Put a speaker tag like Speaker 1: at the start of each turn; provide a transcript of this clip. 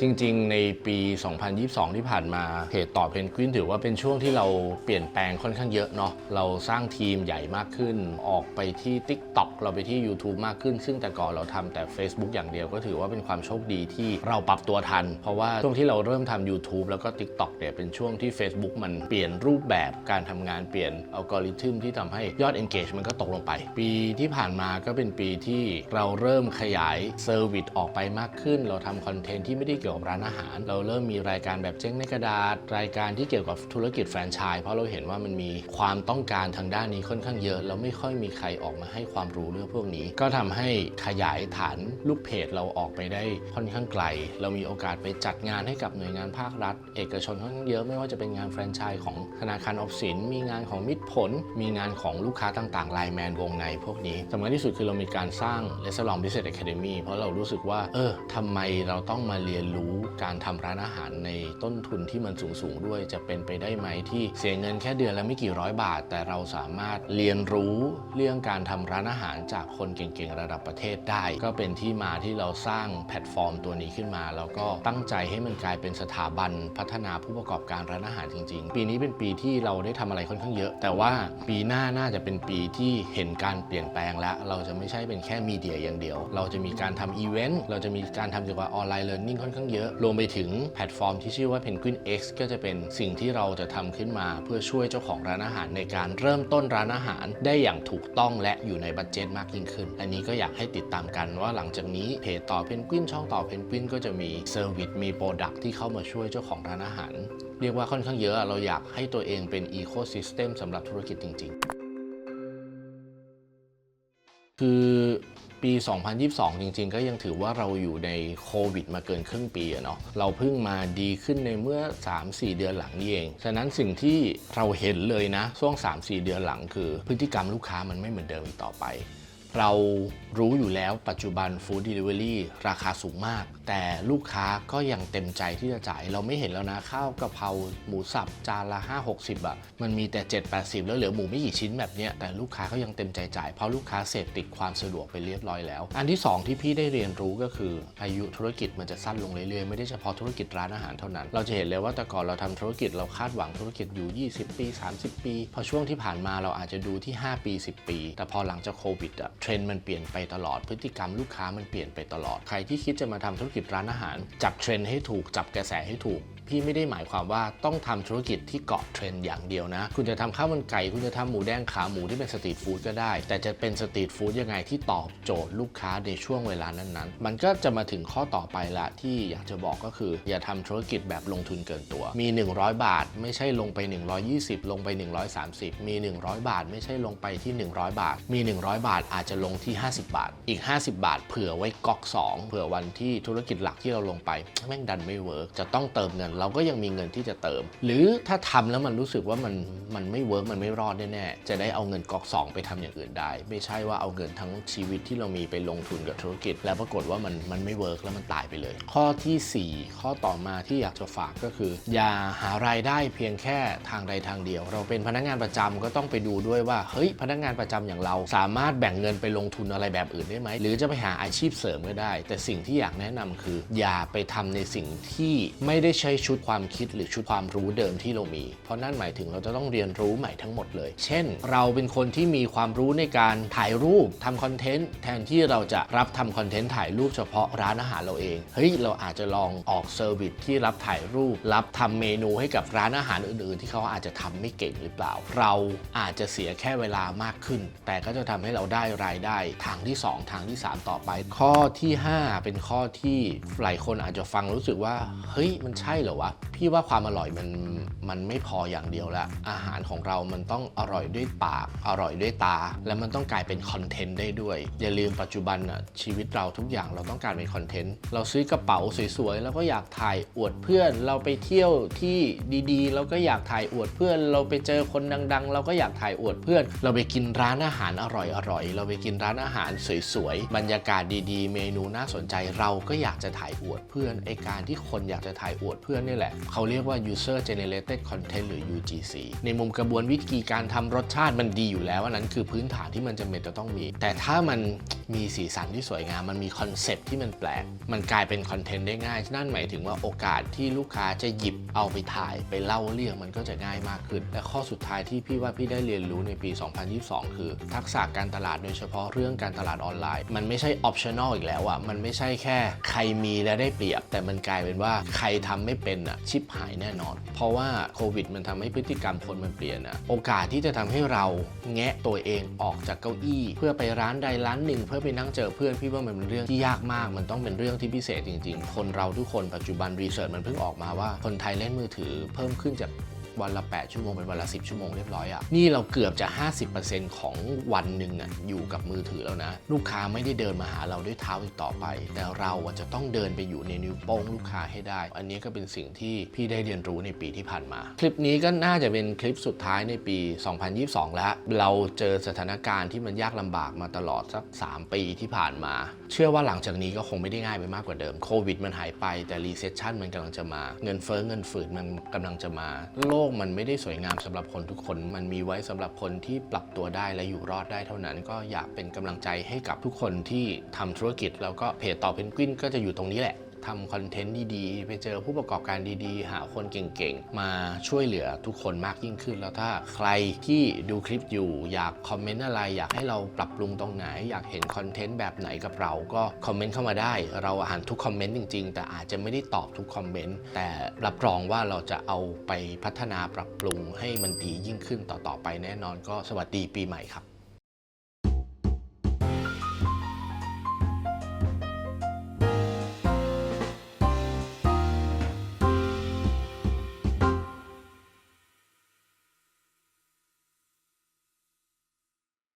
Speaker 1: จริงๆ ในปี 2022 ที่ผ่านมาเพจต่อเพนกวินถือว่าเป็นช่วงที่เราเปลี่ยนแปลงค่อนข้างเยอะเนาะเราสร้างทีมใหญ่มากขึ้น ออกไปที่ TikTok เราไปที่ YouTube มากขึ้น ซึ่งแต่ก่อนเราทำแต่ Facebook อย่างเดียวก็ถือว่าเป็นความโชคดีที่เราปรับตัวทัน เพราะว่าช่วงที่เราเริ่มทำ YouTube แล้วก็ TikTok เนี่ยเป็นช่วงที่ Facebook มันเปลี่ยนรูปแบบการทำงานเปลี่ยนอัลกอริทึมที่ทำให้ยอด engage มันก็ตกลงไป ปีที่ผ่านมาก็เป็นปีที่เราเริ่มขยายเซอร์วิสออกไปมากขึ้น เราทำคอนเทนต์ที่ไม่ได้กี่ยวกับร้านอาหาร เราเริ่มมีรายการแบบเจ๊งในกระดาษ รายการที่เกี่ยวกับธุรกิจแฟรนไชส์เพราะเราเห็นว่ามันมีความต้องการทางด้านนี้ค่อนข้างเยอะแล้วไม่ค่อยมีใครออกมาให้ความรู้เรื่องพวกนี้ ก็ทำให้ขยายฐานลูกเพจเราออกไปได้ค่อนข้างไกล เรามีโอกาสไปจัดงานให้กับหน่วยงานภาครัฐ เอกชนค่อนข้างเยอะไม่ว่าจะเป็นงานแฟรนไชส์ของธนาคารออมสิน มีงานของมิตรผล มีงานของลูกค้าต่างๆไลน์แมนวงในพวกนี้สำคัญที่สุดคือเรามีการสร้าง r e s t a u r a n t Business Academy เพราะเรารู้สึกว่าเออทำไมเราต้องมาเรียนรู้การทำร้านอาหารในต้นทุนที่มันสูงๆด้วย จะเป็นไปได้ไหมที่เสียเงินแค่เดือนละไม่กี่ร้อยบาท แต่เราสามารถเรียนรู้เรื่องการทำร้านอาหารจากคนเก่งๆระดับประเทศได้ ก็เป็นที่มาที่เราสร้างแพลตฟอร์มตัวนี้ขึ้นมา แล้วก็ตั้งใจให้มันกลายเป็นสถาบันพัฒนาผู้ประกอบการร้านอาหารจริง ๆ ปีนี้เป็นปีที่เราได้ทำอะไรค่อนข้างเยอะ แต่ว่าปีหน้าน่าจะเป็นปีที่เห็นการเปลี่ยนแปลงแล้วเราจะไม่ใช่เป็นแค่มีเดียอย่างเดียว เราจะมีการทำอีเวนต์เราจะมีการทำเกี่ยวกับออนไลน์เรียนรู้ค่อนข้างเยอะ รวมไปถึงแพลตฟอร์มที่ชื่อว่า Penguin X ก็จะเป็นสิ่งที่เราจะทำขึ้นมา เพื่อช่วยเจ้าของร้านอาหารในการเริ่มต้นร้านอาหารได้อย่างถูกต้องและอยู่ในบัตเจ็ตมากยิ่งขึ้น อันนี้ก็อยากให้ติดตามกันว่าหลังจากนี้เพจต่อเพนกวินช่องต่อเพนกวินก็จะมีเซอร์วิสมีโปรดักที่เข้ามาช่วยเจ้าของร้านอาหาร เรียกว่าค่อนข้างเยอะเราอยากให้ตัวเองเป็นอีโคซิสเต็มสำหรับธุรกิจจริง ๆ คือปี 2022 จริง ๆ ก็ยังถือว่าเราอยู่ในโควิดมาเกินครึ่งปีอะเนาะเราเพิ่งมาดีขึ้นในเมื่อ 3-4 เดือนหลังนี่เอง ฉะนั้นสิ่งที่เราเห็นเลยนะช่วง 3-4 เดือนหลังคือ พฤติกรรมลูกค้ามันไม่เหมือนเดิมอีกต่อไป เรารู้อยู่แล้วปัจจุบันฟู้ดเดลิเวอรี่ราคาสูงมาก แต่ลูกค้าก็ยังเต็มใจที่จะจ่าย เราไม่เห็นแล้วนะ ข้าวกะเพราหมูสับ จานละ 5 60อะมันมีแต่ 7 80 แล้วเหลือหมูไม่กี่ชิ้นแบบเนี้ยแต่ลูกค้าก็ยังเต็มใจจ่าย เพราะลูกค้าเสพติดความสะดวกไปเรียบร้อยแล้ว อันที่ 2 ที่พี่ได้เรียนรู้ก็คือ อายุธุรกิจมันจะสั้นลงเรื่อยๆ ไม่ได้เฉพาะธุรกิจร้านอาหารเท่านั้น เราจะเห็นเลยว่าแต่ก่อนเราทำธุรกิจเราคาดหวังธุรกิจอยู่ 20 ปี 30 ปี พอช่วงที่ผ่านมาเราอาจจะดูที่ 5 ปี 10 ปี แต่พอหลังจากโควิดอะเทรนด์มันเปลี่ยนไปตลอด พฤติกรรมลูกค้ามันเปลี่ยนไปตลอด ใครที่คิดจะมาทำธุรกิจร้านอาหาร จับเทรนด์ให้ถูก จับกระแสให้ถูก พี่ไม่ได้หมายความว่าต้องทำธุรกิจที่เกาะเทรนด์อย่างเดียวนะ คุณจะทำข้าวมันไก่ คุณจะทำหมูแดงขาหมูที่เป็นสตรีทฟู้ดก็ได้ แต่จะเป็นสตรีทฟู้ดยังไงที่ตอบโจทย์ลูกค้าในช่วงเวลานั้นๆ มันก็จะมาถึงข้อต่อไปละที่อยากจะบอกก็คือ อย่าทำธุรกิจแบบลงทุนเกินตัว มี 100 บาท ไม่ใช่ลงไป 120 ลงไป 130 มี 100 บาท ไม่ใช่ลงไปที่ 100 บาท มี 100 บาทอาจจะลงที่ 50 บาท อีก 50 บาท เผื่อไว้ก๊อก 2 เผื่อวันที่ธุรกิจหลักที่เราลงไปแม่งดันไม่เวิร์กจะต้องเติมเงินเราก็ยังมีเงินที่จะเติม หรือถ้าทำแล้วมันรู้สึกว่ามันมันไม่เวิร์กมันไม่รอดแน่ๆจะได้เอาเงินกอก2ไปทำอย่างอื่นได้ ไม่ใช่ว่าเอาเงินทั้งชีวิตที่เรามีไปลงทุนกับธุรกิจ แล้วปรากฏว่ามันมันไม่เวิร์กแล้วมันตายไปเลย ข้อทีสี่4 ข้อต่อมาที่อยากจะฝากก็คือ อย่าหารายได้เพียงแค่ทางใดทางเดียว เราเป็นพนักงานประจำก็ต้องไปดูด้วยว่าเฮ้ยพนักงานประจำอย่างเรา สามารถแบ่งเงินไปลงทุนอะไรแบบอื่นได้ไหมหรือจะไปหาอาชีพเสริมก็ได้ แต่สิ่งที่อยากแนะนำคือ อย่าไปทำในสิ่งที่ไม่ได้ใช้ชุดความคิดหรือชุดความรู้เดิมที่เรามี เพราะนั่นหมายถึงเราจะต้องเรียนรู้ใหม่ทั้งหมดเลย เช่น เราเป็นคนที่มีความรู้ในการถ่ายรูปทำคอนเทนต์แทนที่เราจะรับทำคอนเทนต์ถ่ายรูปเฉพาะร้านอาหารเราเองเฮ้ยเราอาจจะลองออกเซอร์วิสที่รับถ่ายรูป รับทำเมนูให้กับร้านอาหารอื่น ๆ ที่เขาอาจจะทำไม่เก่งหรือเปล่า เราอาจจะเสียแค่เวลามากขึ้น แต่ก็จะทำให้เราได้รายได้ทางที่ 2 ทางที่ 3 ต่อไป ข้อที่ 5 เป็นข้อที่หลายคนอาจจะฟังรู้สึกว่าเฮ้ยมันใช่เหรอวะ พี่ว่าความอร่อยมันมันไม่พออย่างเดียวละ อาหารของเรามันต้องอร่อยด้วยปาก อร่อยด้วยตา และมันต้องกลายเป็นคอนเทนต์ได้ด้วย อย่าลืมปัจจุบันอะชีวิตเราทุกอย่างเราต้องการเป็นคอนเทนต์ เราซื้อกระเป๋าสวยๆแล้วก็อยากถ่ายอวดเพื่อน เราไปเที่ยวที่ดีๆ เราก็อยากถ่ายอวดเพื่อน เราไปเจอคนดังๆ เราก็อยากถ่ายอวดเพื่อน เราไปกินร้านอาหารอร่อยๆ เราไปกินร้านอาหารสวยๆ บรรยากาศดีๆ เมนูน่าสนใจเราก็อยากจะถ่ายอวดเพื่อนไอการที่คนอยากจะถ่ายอวดเพื่อนนี่แหละ เขาเรียกว่า user generated content หรือ UGC ในมุมกระบวนวิธีการทำรสชาติมันดีอยู่แล้วอันนั้นคือพื้นฐานที่มันจำเป็นจะต้องมี แต่ถ้ามันมีสีสันที่สวยงาม มันมีคอนเซปต์ที่มันแปลก มันกลายเป็นคอนเทนต์ได้ง่าย นั่นหมายถึงว่าโอกาสที่ลูกค้าจะหยิบเอาไปถ่ายไปเล่าเรื่องมันก็จะง่ายมากขึ้น และข้อสุดท้ายที่พี่ว่าพี่ได้เรียนรู้ในปี 2022 คือ ทักษะการตลาดโดยเฉพาะเรื่องการตลาดออนไลน์ มันไม่ใช่ optional อีกแล้วอะมันไม่ใช่แค่ ใครมีและได้เปรียบ แต่มันกลายเป็นว่าใครทำไม่เป็นอะชิปหายแน่นอน เพราะว่าโควิดมันทำให้พฤติกรรมคนมันเปลี่ยนอะโอกาสที่จะทำให้เราแงะตัวเองออกจากเก้าอี้ เพื่อไปร้านใดร้านหนึ่ง เพื่อไปนั่งเจอเพื่อนพี่ว่ามันเป็นเรื่องที่ยากมาก มันต้องเป็นเรื่องที่พิเศษจริง ๆ คนเราทุกคนปัจจุบันรีเสิร์ชมันเพิ่งออกมาว่าคนไทยเล่นมือถือเพิ่มขึ้นจาก วันละ 8 ชั่วโมงเป็นวันละ 10 ชั่วโมงเรียบร้อยอะ่ะนี่เราเกือบจะ 50%ของวันหนึ่งอะอยู่กับมือถือแล้วนะ ลูกค้าไม่ได้เดินมาหาเราด้วยเท้าอีกต่อไป แต่เราจะต้องเดินไปอยู่ในนิ้วโป้งลูกค้าให้ได้ อันนี้ก็เป็นสิ่งที่พี่ได้เรียนรู้ในปีที่ผ่านมา คลิปนี้ก็น่าจะเป็นคลิปสุดท้ายในปี 2022 แล้ว เราเจอสถานการณ์ที่มันยากลำบากมาตลอดสัก 3 ปีที่ผ่านมา เชื่อว่าหลังจากนี้ก็คงไม่ได้ง่ายไปมากกว่าเดิมโควิดมันหายไปแต่รีเซชชันมันกำลังจะมา เงินเฟ้อเงินฝืดมันกำลังจะมาโลกมันไม่ได้สวยงามสำหรับคนทุกคน มันมีไว้สำหรับคนที่ปรับตัวได้และอยู่รอดได้เท่านั้น ก็อยากเป็นกำลังใจให้กับทุกคนที่ทำธุรกิจ แล้วก็เพจต่อเพนกวินก็จะอยู่ตรงนี้แหละทำคอนเทนต์ดีๆ ไปเจอผู้ประกอบการดีๆ หาคนเก่งๆ มาช่วยเหลือทุกคนมากยิ่งขึ้น แล้วถ้าใครที่ดูคลิปอยู่อยากคอมเมนต์อะไร อยากให้เราปรับปรุงตรงไหน อยากเห็นคอนเทนต์แบบไหนกับเราก็คอมเมนต์เข้ามาได้ เราอ่านทุกคอมเมนต์จริงๆ แต่อาจจะไม่ได้ตอบทุกคอมเมนต์แต่รับรองว่าเราจะเอาไปพัฒนาปรับปรุงให้มันดียิ่งขึ้นต่อๆไปแน่นอนก็สวัสดีปีใหม่ครับ